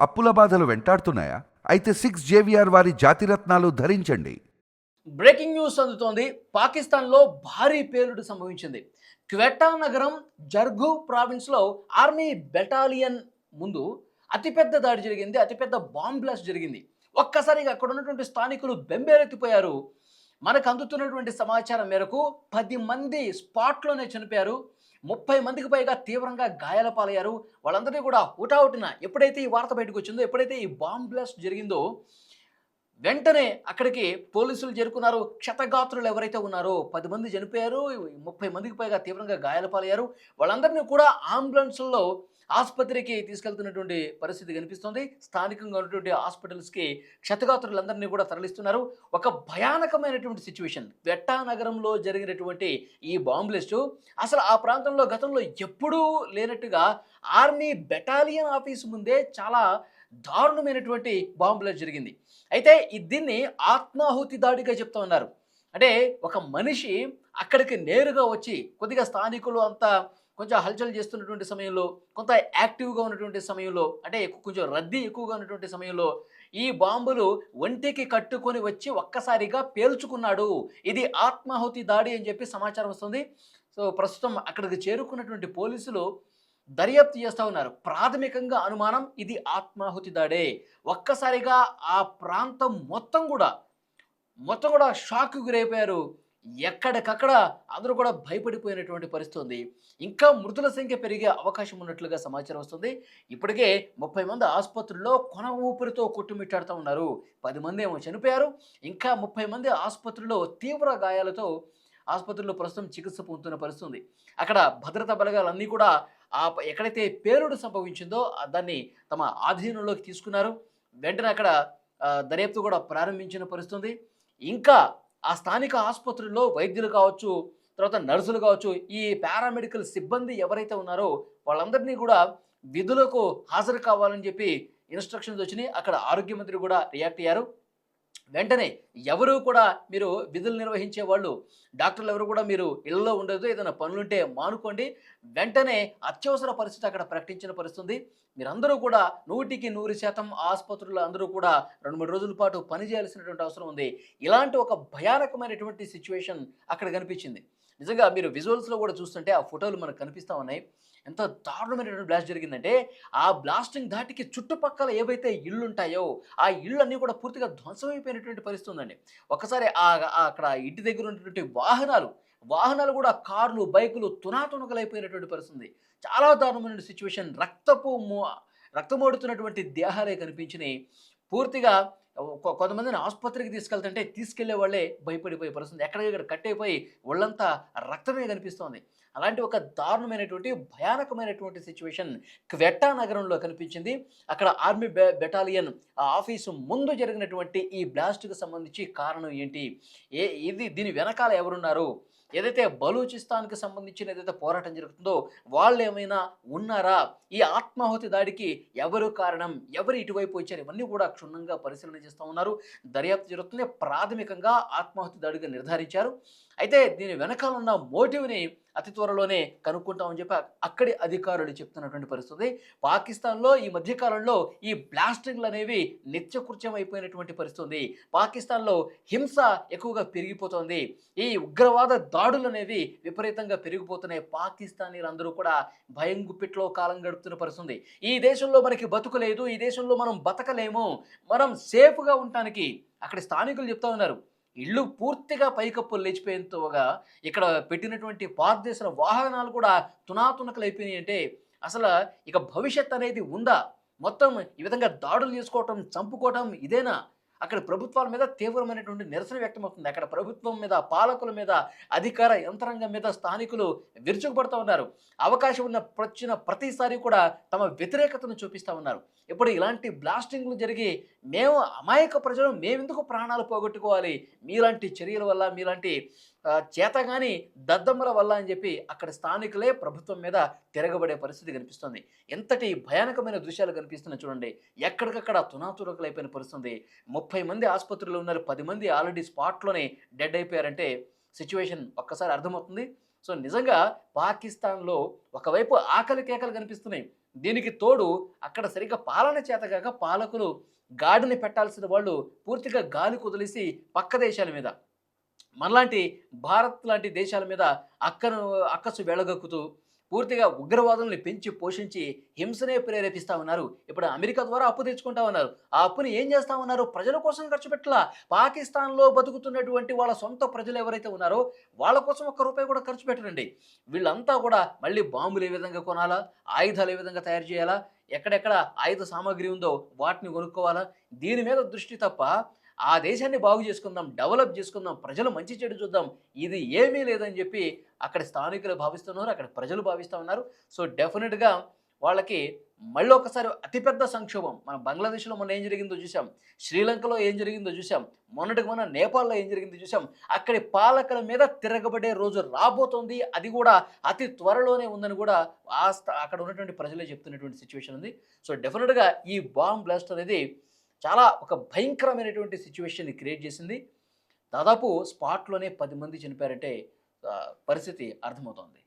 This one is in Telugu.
అప్పుల బాధలు వెంటాడుతున్నాయా? అయితే సిక్స్ జేవిఆర్ వారి జాతిరత్నాలు ధరించండి. బ్రేకింగ్ న్యూస్ అందుతోంది. పాకిస్తాన్లో భారీ పేలుడు సంభవించింది. క్వెటా నగరం జర్గు ప్రావిన్స్లో ఆర్మీ బెటాలియన్ ముందు అతిపెద్ద దాడి జరిగింది. అతిపెద్ద బాంబ్ బ్లాస్ట్ జరిగింది. ఒక్కసారిగా అక్కడ ఉన్నటువంటి స్థానికులు బెంబేలెత్తిపోయారు. మనకు అందుతున్నటువంటి సమాచారం మేరకు పది మంది స్పాట్లోనే చనిపోయారు. ముప్పై మందికి పైగా తీవ్రంగా గాయాల పాలయ్యారు. వాళ్ళందరినీ కూడా హుటాహుటిన ఎప్పుడైతే ఈ వార్త బయటకు వచ్చిందో ఎప్పుడైతే ఈ బాంబ్ బ్లాస్ట్ జరిగిందో వెంటనే అక్కడికి పోలీసులు చేరుకున్నారు. క్షతగాత్రులు ఎవరైతే ఉన్నారో పది మంది చనిపోయారు. ముప్పై మందికి పైగా తీవ్రంగా గాయాల పాలయ్యారు. వాళ్ళందరినీ కూడా అంబులెన్స్లో ఆసుపత్రికి తీసుకెళ్తున్నటువంటి పరిస్థితి కనిపిస్తుంది. స్థానికంగా ఉన్నటువంటి హాస్పిటల్స్కి క్షతగాత్రులందరినీ కూడా తరలిస్తున్నారు. ఒక భయానకమైనటువంటి సిచ్యువేషన్. వెట్టా నగరంలో జరిగినటువంటి ఈ బాంబ్లెస్ట్ అసలు ఆ ప్రాంతంలో గతంలో ఎప్పుడూ లేనట్టుగా ఆర్మీ బెటాలియన్ ఆఫీస్ ముందే చాలా దారుణమైనటువంటి బాంబులో జరిగింది. అయితే దీన్ని ఆత్మాహుతి దాడిగా చెప్తా ఉన్నారు. అంటే ఒక మనిషి అక్కడికి నేరుగా వచ్చి కొద్దిగా స్థానికులు అంతా కొంచెం హల్చల్ చేస్తున్నటువంటి సమయంలో కొంత యాక్టివ్గా ఉన్నటువంటి సమయంలో అంటే కొంచెం రద్దీ ఎక్కువగా ఉన్నటువంటి సమయంలో ఈ బాంబులు ఒంటికి కట్టుకొని వచ్చి ఒక్కసారిగా పేల్చుకున్నాడు. ఇది ఆత్మాహుతి దాడి అని చెప్పి సమాచారం వస్తుంది. సో ప్రస్తుతం అక్కడికి చేరుకున్నటువంటి పోలీసులు దర్యాప్తు చేస్తూ ఉన్నారు. ప్రాథమికంగా అనుమానం ఇది ఆత్మాహుతి దాడే ఒక్కసారిగా ఆ ప్రాంతం మొత్తం కూడా మొత్తం కూడా షాక్ గురైపోయారు. ఎక్కడికక్కడ అందరూ కూడా భయపడిపోయినటువంటి పరిస్థితి ఉంది ఇంకా మృతుల సంఖ్య పెరిగే అవకాశం ఉన్నట్లుగా సమాచారం వస్తుంది. ఇప్పటికే ముప్పై మంది ఆసుపత్రుల్లో కొన ఊపిరితో కొట్టుమిట్టాడుతూ ఉన్నారు. పది మంది ఏమో చనిపోయారు. ఇంకా ముప్పై మంది ఆసుపత్రుల్లో తీవ్ర గాయాలతో ఆసుపత్రిలో ప్రస్తుతం చికిత్స పొందుతున్న పరిస్థితి ఉంది అక్కడ భద్రతా బలగాలన్నీ కూడా ఆ ఎక్కడైతే పేలుడు సంభవించిందో దాన్ని తమ ఆధీనంలోకి తీసుకున్నారు. వెంటనే అక్కడ దర్యాప్తు కూడా ప్రారంభించిన పరిస్థితుంది. ఇంకా ఆ స్థానిక ఆసుపత్రుల్లో వైద్యులు కావచ్చు తర్వాత నర్సులు కావచ్చు ఈ పారామెడికల్ సిబ్బంది ఎవరైతే ఉన్నారో వాళ్ళందరినీ కూడా విధులకు హాజరు కావాలని చెప్పి ఇన్స్ట్రక్షన్స్ వచ్చినాయి. అక్కడ ఆరోగ్య మంత్రి కూడా రియాక్ట్ అయ్యారు. వెంటనే ఎవరు కూడా మీరు విధులు నిర్వహించే వాళ్ళు డాక్టర్లు ఎవరు కూడా మీరు ఇళ్ళలో ఉండదు ఏదైనా పనులుంటే మానుకోండి. వెంటనే అత్యవసర పరిస్థితి అక్కడ ప్రకటించిన పరిస్థితుంది. మీరందరూ కూడా నూటికి నూరు శాతం ఆసుపత్రులు అందరూ కూడా రెండు మూడు రోజుల పాటు పనిచేయాల్సినటువంటి అవసరం ఉంది. ఇలాంటి ఒక భయానకమైనటువంటి సిచ్యువేషన్ అక్కడ కనిపించింది. నిజంగా మీరు విజువల్స్లో కూడా చూస్తుంటే ఆ ఫోటోలు మనకు కనిపిస్తూ ఉన్నాయి. ఎంత దారుణమైనటువంటి బ్లాస్ట్ జరిగిందంటే ఆ బ్లాస్టింగ్ ధాటికి చుట్టుపక్కల ఏవైతే ఇళ్ళు ఉంటాయో ఆ ఇళ్ళు అన్నీ కూడా పూర్తిగా ధ్వంసమైపోయిన ధ్వంసమైపోయినటువంటి పరిస్థితి ఉందండి. ఒక్కసారి ఆ అక్కడ ఇంటి దగ్గర ఉన్నటువంటి వాహనాలు వాహనాలు కూడా కార్లు బైకులు తునాతునకలైపోయినటువంటి పరిస్థితి చాలా దారుణమైన సిచ్యువేషన్ రక్తపు రక్తమోడుతున్నటువంటి దేహాలే కనిపించినాయి. పూర్తిగా కొంతమందిని ఆసుపత్రికి తీసుకెళ్తుంటే తీసుకెళ్ళే వాళ్ళే భయపడిపోయే పరిస్థితి ఎక్కడికక్కడ కట్టయిపోయి ఒళ్ళంతా రక్తమే కనిపిస్తోంది. అలాంటి ఒక దారుణమైనటువంటి భయానకమైనటువంటి సిచ్యువేషన్ క్వెట్టా నగరంలో కనిపించింది. అక్కడ ఆర్మీ బె బెటాలియన్ ఆ ఆఫీసు ముందు జరిగినటువంటి ఈ బ్లాస్ట్కి సంబంధించి కారణం ఏంటి? ఏ ఇది దీని వెనకాల ఎవరున్నారు? ఏదైతే బలూచిస్తాన్కి సంబంధించిన ఏదైతే పోరాటం జరుగుతుందో వాళ్ళు ఏమైనా ఉన్నారా? ఈ ఆత్మాహుతి దాడికి ఎవరు కారణం? ఎవరు ఇటువైపు వచ్చారు? ఇవన్నీ కూడా క్షుణ్ణంగా పరిశీలన చేస్తూ ఉన్నారు. దర్యాప్తు జరుగుతుంది. ప్రాథమికంగా ఆత్మాహుతి దాడిగా నిర్ధారించారు. అయితే దీని వెనకాలన్న మోటివ్ని అతి త్వరలోనే కనుక్కుంటామని చెప్పి అక్కడి అధికారులు చెప్తున్నటువంటి పరిస్థితి. పాకిస్తాన్లో ఈ మధ్యకాలంలో ఈ బ్లాస్టింగ్లు అనేవి నిత్యకృత్యం అయిపోయినటువంటి పరిస్థితి. ఉంది పాకిస్తాన్లో హింస ఎక్కువగా పెరిగిపోతోంది. ఈ ఉగ్రవాద దాడులు అనేవి విపరీతంగా పెరిగిపోతున్నాయి. పాకిస్తానీలందరూ కూడా భయం గుప్పిట్లో కాలం గడుపుతున్న పరిస్థితుంది ఈ దేశంలో మనకి బతుకలేదు ఈ దేశంలో మనం బతకలేము. మనం సేఫ్గా ఉండటానికి అక్కడ స్థానికులు చెప్తా ఉన్నారు. ఇళ్ళు పూర్తిగా పైకప్పులు లేచిపోయేంతగా ఇక్కడ పెట్టినటువంటి భారతదేశ వాహనాలు కూడా తునాతునకలు అయిపోయినాయి అంటే అసలు ఇక భవిష్యత్ అనేది ఉందా? మొత్తం ఈ విధంగా దాడులు చేసుకోవటం చంపుకోవటం ఇదేనా? అక్కడ ప్రభుత్వాల మీద తీవ్రమైనటువంటి నిరసన వ్యక్తమవుతుంది. అక్కడ ప్రభుత్వం మీద పాలకుల మీద అధికార యంత్రాంగం మీద స్థానికులు విరుచుకుపడుతూ ఉన్నారు. అవకాశం ఉన్న వచ్చిన ప్రతిసారి కూడా తమ వ్యతిరేకతను చూపిస్తూ ఉన్నారు. ఇప్పుడు ఇలాంటి బ్లాస్టింగ్లు జరిగి మేము అమాయక ప్రజలు మేమెందుకు ప్రాణాలు పోగొట్టుకోవాలి? మీలాంటి చర్యల వల్ల మీలాంటి చేతగాని దద్దమ్మల వల్ల అని చెప్పి అక్కడ స్థానికులే ప్రభుత్వం మీద తిరగబడే పరిస్థితి కనిపిస్తుంది. ఎంతటి భయానకమైన దృశ్యాలు కనిపిస్తున్నాయి చూడండి. ఎక్కడికక్కడ తునాతురకలైపోయిన పరిస్థితుంది. ముప్పై మంది ఆసుపత్రిలో ఉన్నారు. పది మంది ఆల్రెడీ స్పాట్లోనే డెడ్ అయిపోయారంటే సిచ్యువేషన్ ఒక్కసారి అర్థమవుతుంది. సో నిజంగా పాకిస్తాన్లో ఒకవైపు ఆకలి కేకలు కనిపిస్తున్నాయి. దీనికి తోడు అక్కడ సరిగ్గా పాలన చేతగాక పాలకులు గాడిని పెట్టాల్సిన వాళ్ళు పూర్తిగా గాలి కుదిలేసి పక్క దేశాల మీద మనలాంటి భారత్ లాంటి దేశాల మీద అక్కను అక్కసు వెళ్ళగక్కుతూ పూర్తిగా ఉగ్రవాదుల్ని పెంచి పోషించి హింసనే ప్రేరేపిస్తా ఉన్నారు. ఇప్పుడు అమెరికా ద్వారా అప్పు తెచ్చుకుంటా ఉన్నారు. ఆ అప్పుని ఏం చేస్తా ఉన్నారు? ప్రజల కోసం ఖర్చు పెట్టలా? పాకిస్తాన్లో బతుకుతున్నటువంటి వాళ్ళ సొంత ప్రజలు ఎవరైతే ఉన్నారో వాళ్ళ కోసం ఒక్క రూపాయి కూడా ఖర్చు పెట్టరండి. వీళ్ళంతా కూడా మళ్ళీ బాంబులు ఏ విధంగా కొనాలా? ఆయుధాలు ఏ విధంగా తయారు చేయాలా? ఎక్కడెక్కడ ఆయుధ సామాగ్రి ఉందో వాటిని కొనుక్కోవాలా? దీని మీద దృష్టి తప్ప ఆ దేశాన్ని బాగు చేసుకుందాం డెవలప్ చేసుకుందాం ప్రజలు మంచి చెడు చూద్దాం ఇది ఏమీ లేదని చెప్పి అక్కడ స్థానికులు భావిస్తున్నారు అక్కడ ప్రజలు భావిస్తూ ఉన్నారు. సో డెఫినెట్గా వాళ్ళకి మళ్ళీ ఒకసారి అతిపెద్ద సంక్షోభం. మన బంగ్లాదేశ్లో మొన్న ఏం జరిగిందో చూసాం శ్రీలంకలో ఏం జరిగిందో చూసాం మొన్నటికి మొన్న నేపాల్లో ఏం జరిగిందో చూసాం అక్కడి పాలకుల మీద తిరగబడే రోజు రాబోతోంది. అది కూడా అతి త్వరలోనే ఉందని కూడా ఆ అక్కడ ఉన్నటువంటి ప్రజలే చెప్తున్నటువంటి సిచ్యువేషన్ ఉంది. సో డెఫినెట్గా ఈ బాంబ్ బ్లాస్ట్ అనేది చాలా ఒక భయంకరమైనటువంటి సిచ్యువేషన్ని క్రియేట్ చేసింది. దాదాపు స్పాట్లోనే పది మంది చనిపోయారంటే పరిస్థితి అర్థమవుతోంది.